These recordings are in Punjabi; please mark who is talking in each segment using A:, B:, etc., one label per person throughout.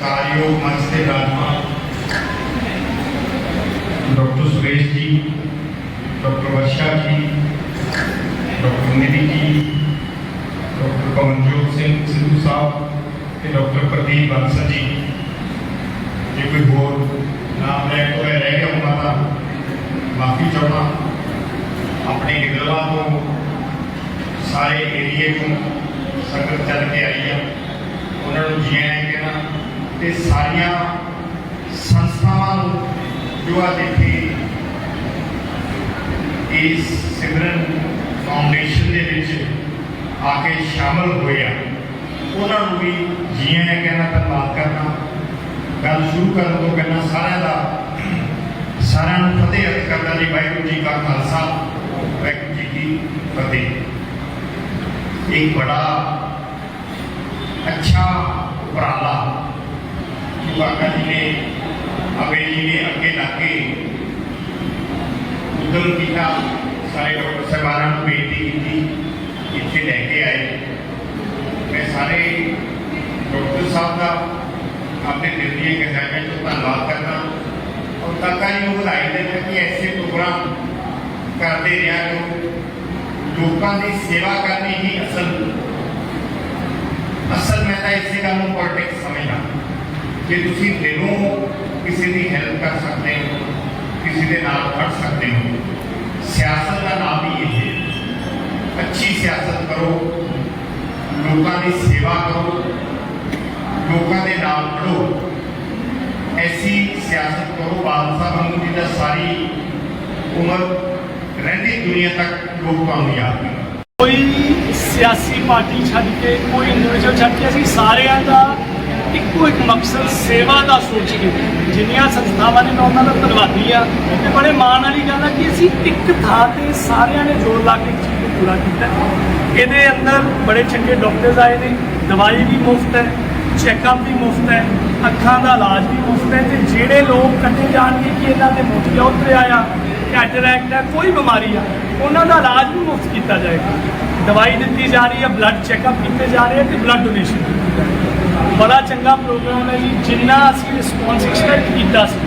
A: ਸਤਿਕਾਰਯੋਗ ਮੰਚ ਦੇ ਰਾਜਮਾਨ ਡਾਕਟਰ ਸੁਰੇਸ਼ ਜੀ ਡਾਕਟਰ ਵਰਸ਼ਾ ਜੀ ਡਾਕਟਰ ਨਿਧੀ ਜੀ ਡਾਕਟਰ ਪਵਨਜੋਤ ਸਿੰਘ ਸਿੱਧੂ ਸਾਹਿਬ ਤੇ ਡਾਕਟਰ ਪ੍ਰਦੀਪ ਬਾਂਸਲ ਜੀ ਜੇ ਕੋਈ ਹੋਰ ਨਾਮ ਲੈ ਕੋਈ ਰਹਿ ਗਿਆ ਹੋਣਾ ਤਾਂ ਮਾਫੀ ਚਾਹੁੰਦਾ ਆਪਣੇ ਨਿਗਰਵਾ ਤੋਂ ਸਾਰੇ ਏਰੀਏ ਤੋਂ ਸੰਗਤ ਚੱਲ ਕੇ ਆਈ ਆ ਉਹਨਾਂ ਨੂੰ ਜੀ ਆਇਆਂ ਕਹਿਣਾ ਤੇ ਸਾਰੀਆਂ ਸੰਸਥਾਵਾਂ ਨੂੰ ਜੋ ਆ ਦੇਖੇ ਇਸ ਸਿਮਰਨ ਫਾਊਂਡੇਸ਼ਨ ਦੇ ਵਿੱਚ ਆ ਕੇ ਸ਼ਾਮਲ ਹੋਏ ਆ ਉਹਨਾਂ ਨੂੰ ਵੀ ਜੀ ਆਇਆਂ ਕਹਿਣਾ ਧੰਨਵਾਦ ਕਰਨਾ ਗੱਲ ਸ਼ੁਰੂ ਕਰਨ ਤੋਂ ਪਹਿਲਾਂ ਸਾਰਿਆਂ ਦਾ ਸਾਰਿਆਂ ਨੂੰ ਫਤਿਹ ਅਰਜ਼ ਕਰਦਾ ਜੀ ਵਾਹਿਗੁਰੂ ਜੀ ਕਾ ਖਾਲਸਾ ਵਾਹਿਗੁਰੂ ਜੀ ਕੀ ਫਤਿਹ एक बड़ा अच्छा उपराला युवाका जी ने કાકાજીને ने अगे ला के उदम किया सारे डॉक्टर साहबान बेनती की इतने लेके आए मैं सारे डॉक्टर साहब का अपने निर्णय के जाने तो धन्यवाद करना और काका जी को बधाई देना कि ऐसे प्रोग्राम करते रहा जो लोगों की सेवा करनी ही असल असल मैं तो इसी गल पॉलिटिक्स समझना ਪੋਲਿਟਿਕਸ ਤੁਸੀਂ ਦਿਲੋਂ ਕਿਸੇ ਦੀ ਹੈਲਪ ਕਰ ਸਕਦੇ ਹੋ, ਕਿਸੇ ਦੇ ਨਾਲ ਖੜ ਸਕਦੇ ਹੋ। ਸਿਆਸਤ ਦਾ ਨਾਮ ਹੀ ਇਹ ਹੈ। ਅੱਛੀ ਸਿਆਸਤ ਕਰੋ, ਲੋਕਾਂ ਦੀ ਸੇਵਾ ਕਰੋ, ਲੋਕਾਂ ਦੇ ਨਾਲ ਖੜੋ। ਐਸੀ ਸਿਆਸਤ ਕਰੋ ਬਾਦਲ ਸਾਹਿਬ ਨੂੰ ਜਿਹਦਾ ਸਾਰੀ ਉਮਰ ਰਹਿੰਦੀ ਦੁਨੀਆ ਤੱਕ ਲੋਕ ਤੁਹਾਨੂੰ ਯਾਦ ਕਰਨ
B: ਕੋਈ ਸਿਆਸੀ ਪਾਰਟੀ ਛੱਡ ਕੇ, ਕੋਈ ਇੰਡੀਵਿਜੂਅਲ ਛੱਡ ਕੇ, ਅਸੀਂ ਸਾਰਿਆਂ ਦਾ ਇੱਕੋ ਇੱਕ ਮਕਸਦ ਸੇਵਾ ਦਾ ਸੋਚ। ਕੇ ਜਿੰਨੀਆਂ ਸੰਸਥਾਵਾਂ ਨੇ ਮੈਂ ਉਹਨਾਂ ਦਾ ਧੰਨਵਾਦੀ ਆ ਤੇ ਬੜੇ ਮਾਣ ਵਾਲੀ ਗੱਲ ਆ ਕਿ ਅਸੀਂ ਇੱਕ ਥਾਂ ਤੇ ਸਾਰਿਆਂ ਨੇ ਜੋਰ ਲਾ ਕੇ ਚੀਜ਼ ਨੂੰ ਪੂਰਾ ਕੀਤਾ। ਇਹਦੇ ਅੰਦਰ ਬੜੇ ਚੰਗੇ ਡਾਕਟਰਸ ਆਏ ਨੇ। ਦਵਾਈ ਵੀ ਮੁਫਤ ਹੈ, ਚੈੱਕਅਪ ਵੀ ਮੁਫਤ ਹੈ, ਅੱਖਾਂ ਦਾ ਇਲਾਜ ਵੀ ਮੁਫਤ ਹੈ। ਤੇ ਜਿਹੜੇ ਲੋਕ ਕੱਢੇ ਜਾਣਗੇ ਕਿ ਇਹਨਾਂ ਦੇ ਮੋਤੀਆ ਉਤਰਿਆ ਆ ਕੈਟਰੈਕਟ ਹੈ, ਕੋਈ ਬਿਮਾਰੀ ਆ, ਉਹਨਾਂ ਦਾ ਇਲਾਜ ਵੀ ਮੁਫਤ ਕੀਤਾ ਜਾਏਗਾ। ਦਵਾਈ ਦਿੱਤੀ ਜਾ ਰਹੀ ਹੈ ਬਲੱਡ ਚੈੱਕਅਪ ਕੀਤੇ ਜਾ ਰਹੇ ਹੈ ਤੇ ਬਲੱਡ ਡੋਨੇਸ਼ਨ ਕੀਤੀ ਜਾ ਰਹੀ ਹੈ ਬੜਾ ਚੰਗਾ ਪ੍ਰੋਗਰਾਮ ਹੈ ਜੀ। ਜਿੰਨਾ ਅਸੀਂ ਰਿਸਪੌਂਸ ਐਕਸਪੈਕਟ ਕੀਤਾ ਸੀ,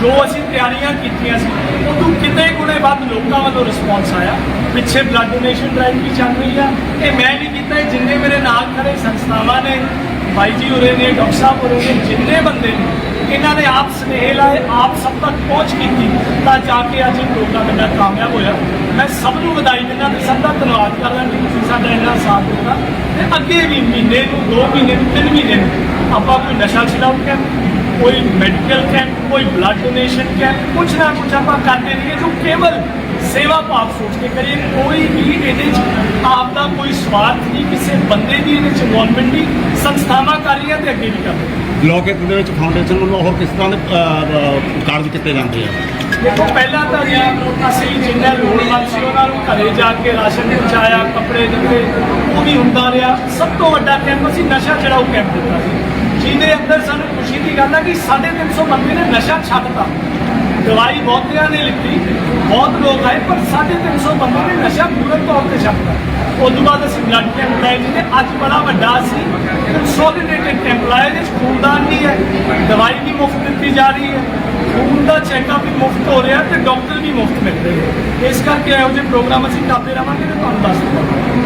B: ਜੋ ਅਸੀਂ ਤਿਆਰੀਆਂ ਕੀਤੀਆਂ ਸੀ, ਉਦੋਂ ਕਿਤੇ ਗੁਣੇ ਵੱਧ ਲੋਕਾਂ ਵੱਲੋਂ ਰਿਸਪੌਂਸ ਆਇਆ। ਪਿੱਛੇ ਬਲੱਡ ਡੋਨੇਸ਼ਨ ਡਰਾਈਵ ਵੀ ਚੱਲ ਰਹੀ ਆ। ਇਹ ਮੈਂ ਨਹੀਂ ਕੀਤਾ ਜਿੰਨੇ ਮੇਰੇ ਨਾਲ ਖੜੇ ਸੰਸਥਾਵਾਂ ਨੇ, ਬਾਈ ਜੀ ਹੋਰੇ ਨੇ, ਡਾਕਟਰ ਸਾਹਿਬ ਹੋਰੇ ਨੇ, ਜਿੰਨੇ ਬੰਦੇ ਨੇ, ਇਹਨਾਂ ਨੇ ਆਪ ਸਨੇਹ ਲਾਏ, ਆਪ ਸਭ ਤੱਕ ਪਹੁੰਚ ਕੀਤੀ ਤਾਂ ਜਾ ਕੇ ਅੱਜ ਲੋਕਾਂ ਪ੍ਰੋਗਰਾਮ ਇੰਨਾ ਕਾਮਯਾਬ ਹੋਇਆ। ਮੈਂ ਸਭ ਨੂੰ ਵਧਾਈ ਦਿੰਦਾ ਤੇ ਸਭ ਦਾ ਧੰਨਵਾਦ ਕਰਦਾ। ਕਿ ਤੁਸੀਂ ਸਾਡਾ ਇੰਨਾ ਸਾਥ ਦਿੱਤਾ ਤੇ ਅੱਗੇ ਵੀ ਮਹੀਨੇ ਨੂੰ 2 ਮਹੀਨੇ ਨੂੰ 3 ਮਹੀਨੇ ਨੂੰ ਆਪਾਂ ਕੋਈ ਨਸ਼ਾ ਛਡਾਊ ਕੈਂਪ ਕੋਈ ਮੈਡੀਕਲ ਕੈਂਪ ਕੋਈ ਬਲੱਡ ਡੋਨੇਸ਼ਨ ਕੈਂਪ ਕੁਛ ਨਾ ਕੁਛ ਆਪਾਂ ਕਰਦੇ ਰਹੀਏ ਜੋ ਕੇਵਲ ਸੇਵਾ ਭਾਵ ਸੋਚ ਕੇ ਕਰੀਏ। ਕੋਈ ਵੀ ਇਹਦੇ ਚ ਆਪ ਦਾ ਕੋਈ ਸਵਾਰਥ ਨਹੀਂ ਕਿਸੇ ਬੰਦੇ ਦੀ ਇਹਦੇ ਚ ਇਨਵੋਲਵਮੈਂਟ ਨਹੀਂ ਸੰਸਥਾਵਾਂ ਕਰ ਰਹੀਆਂ ਤੇ ਅੱਗੇ ਵੀ ਕਰ ਰਹੀਆਂ।
C: ਲੋਕੇਟ ਦੇ ਵਿੱਚ ਫਾਊਂਡੇਸ਼ਨ ਵੱਲੋਂ ਹੋਰ ਕਿਸ ਤਰ੍ਹਾਂ ਦੇ ਕਾਰਜ ਕੀਤੇ ਜਾਂਦੇ ਆ?
B: ਦੇਖੋ ਪਹਿਲਾਂ ਤਾਂ ਜੀ ਅਸੀਂ ਜਿੰਨੇ ਲੋੜਵੰਦ ਸੀ ਉਹਨਾਂ ਨੂੰ ਘਰੇ ਜਾ ਕੇ ਰਾਸ਼ਨ ਪਹੁੰਚਾਇਆ ਕੱਪੜੇ ਦਿੱਤੇ ਉਹ ਵੀ ਹੁੰਦਾ ਰਿਹਾ। ਸਭ ਤੋਂ ਵੱਡਾ ਕੈਂਪ ਅਸੀਂ ਨਸ਼ਾ ਛਡਾਊ ਕੈਂਪ ਦਿੱਤਾ ਸੀ। ਜਿਹਦੇ ਅੰਦਰ ਸਾਨੂੰ ਖੁਸ਼ੀ ਦੀ ਗੱਲ ਹੈ ਕਿ 350 ਬੰਦੇ ਨੇ ਨਸ਼ਾ ਛੱਡਤਾ। ਦਵਾਈ ਬਹੁਤਿਆਂ ਨੇ ਲਿੱਤੀ, ਬਹੁਤ ਲੋਕ ਆਏ, ਪਰ 350 ਬੰਦੇ ਨੇ ਨਸ਼ਾ ਪੂਰਨ ਤੌਰ ਤੇ ਛੱਡਤਾ। ਉਸ ਤੋਂ ਬਾਅਦ ਅਸੀਂ ਬਲੱਡ ਕੈਂਪ ਲਾਏ ਜਿਹਦੇ ਅੱਜ ਬੜਾ ਵੱਡਾ ਸੀ। ਕੰਸੋਲੀਡੇਟਡ ਕੈਂਪ ਲਾਇਆ ਜਿਸ ਖੂਨਦਾਨ ਵੀ ਹੈ, ਦਵਾਈ ਵੀ ਮੁਫਤ ਦਿੱਤੀ ਜਾ ਰਹੀ ਹੈ। ਖੂਨ ਦਾ ਚੈੱਕਅਪ ਵੀ ਮੁਫਤ ਹੋ ਰਿਹਾ ਤੇ ਡਾਕਟਰ ਵੀ ਮੁਫਤ ਮਿਲ ਰਹੇ ਇਸ ਕਰਕੇ ਇਹੋ ਜਿਹੇ ਪ੍ਰੋਗਰਾਮ ਅਸੀਂ ਕਰਦੇ ਰਵਾਂਗੇ ਤੇ ਤੁਹਾਨੂੰ ਦੱਸ ਦਿੰਦੇ